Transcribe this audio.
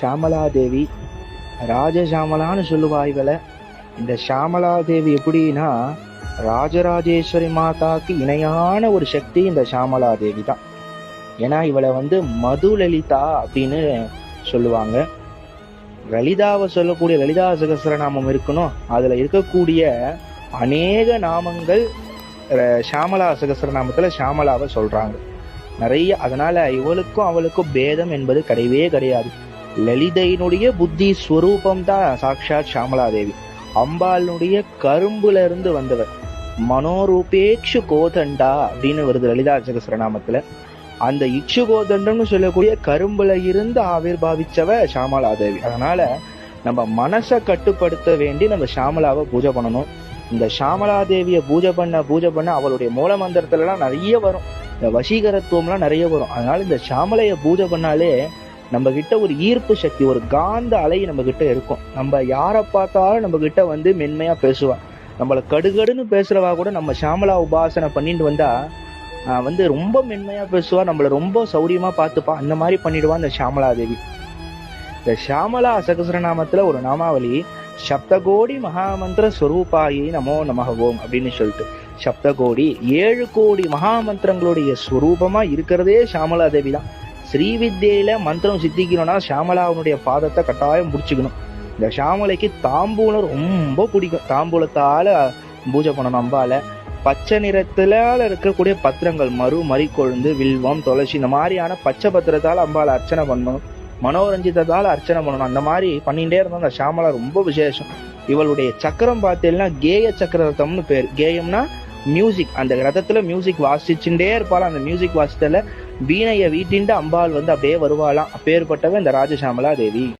ஷாமலாதேவி. ராஜஷாமலான்னு சொல்லுவா இவளை. இந்த ஷாமலாதேவி எப்படின்னா ராஜராஜேஸ்வரி மாதாக்கு இணையான ஒரு சக்தி இந்த ஷாமலா தேவி தான். ஏன்னா இவளை வந்து மது லலிதா அப்படின்னு சொல்லுவாங்க. லலிதாவை சொல்லக்கூடிய லலிதா சகஸ்ரநாமம் இருக்கணும். அதுல இருக்கக்கூடிய அநேக நாமங்கள் அஹ், ஷாமலா சகஸ்ரநாமத்துல ஷாமலாவை சொல்றாங்க. நிறைய அதனால இவளுக்கும் அவளுக்கும் பேதம் என்பது கிடையவே கிடையாது. லலிதையினுடைய புத்தி ஸ்வரூபம் தான் சாக்ஷாத் ஷாமலா தேவி அம்பாளுடைய கரும்புல இருந்து வந்தவர். மனோரூபேக்ஷு கோதண்டா அப்படின்னு வருது லலிதா சகசரநாமத்துல அந்த இக்ஷு கோதண்டம்னு சொல்லக்கூடிய கரும்புல இருந்து ஆவிர்பாவிச்சவ ஷாமலா தேவி அதனால நம்ம மனசை கட்டுப்படுத்த வேண்டி நம்ம ஷாமலாவை பூஜை பண்ணணும். இந்த ஷாமலா தேவியை பூஜை பண்ண பூஜை பண்ண அவளுடைய மூல மந்திரத்துலலாம் நிறைய வரும். இந்த வசீகரத்துவம்லாம் நிறைய வரும். அதனால இந்த ஷாமலையை பூஜை பண்ணாலே நம்ம கிட்ட ஒரு ஈர்ப்பு சக்தி ஒரு காந்த அலை நம்ம கிட்ட இருக்கும். நம்ம யாரை பார்த்தாலும் நம்ம கிட்ட வந்து மென்மையா பேசுவா. நம்மள கடுகடுன்னு பேசுறவா கூட நம்ம ஷாமலா உபாசனை பண்ணிட்டு வந்தா ஆஹ் வந்து ரொம்ப மென்மையா பேசுவா நம்மள ரொம்ப சௌரியமா பார்த்துப்பா. அந்த மாதிரி பண்ணிடுவா இந்த ஷாமலா தேவி. இந்த ஷாமலா சகசரநாமத்துல ஒரு நாமாவளி சப்தகோடி மகாமந்திர ஸ்வரூபாயி நமோ நமக அப்படின்னு சொல்லிட்டு. சப்தகோடி ஏழு கோடி மகாமந்திரங்களுடைய ஸ்வரூபமா இருக்கிறதே சாமலா தேவி தான். ஸ்ரீவித்யில மந்திரம் சித்திக்கணும்னா ஷாமலாவுடைய பாதத்தை கட்டாயம் முடிச்சுக்கணும் இந்த ஷாமலைக்கு தாம்பூலம் ரொம்ப பிடிக்கும். தாம்பூலத்தால பூஜை பண்ணணும் அம்பால. பச்சை நிறத்துல இருக்கக்கூடிய பத்திரங்கள் மறு மறிக்கொழுந்து வில்வம் துளசி இந்த மாதிரியான பச்சை பத்திரத்தால அம்பால அர்ச்சனை பண்ணணும். மனோரஞ்சிதத்தால அர்ச்சனை பண்ணணும். அந்த மாதிரி பண்ணிட்டே இருந்தா அந்த ஷாமலா ரொம்ப விசேஷம். இவளுடைய சக்கரம் பார்த்தீங்கன்னா கேய சக்கரவர்த்தம்னு பேர். கேயம்னா மியூசிக் அந்த ரதத்துல மியூசிக் வாசிச்சுட்டே இருப்பாளாம். அந்த மியூசிக் வாசித்தல வீணையை வீட்டின்ட்டு அம்பாள் வந்து அப்படியே வருவாளாம். அப்பேற்பட்டவ இந்த ராஜசாமலா தேவி.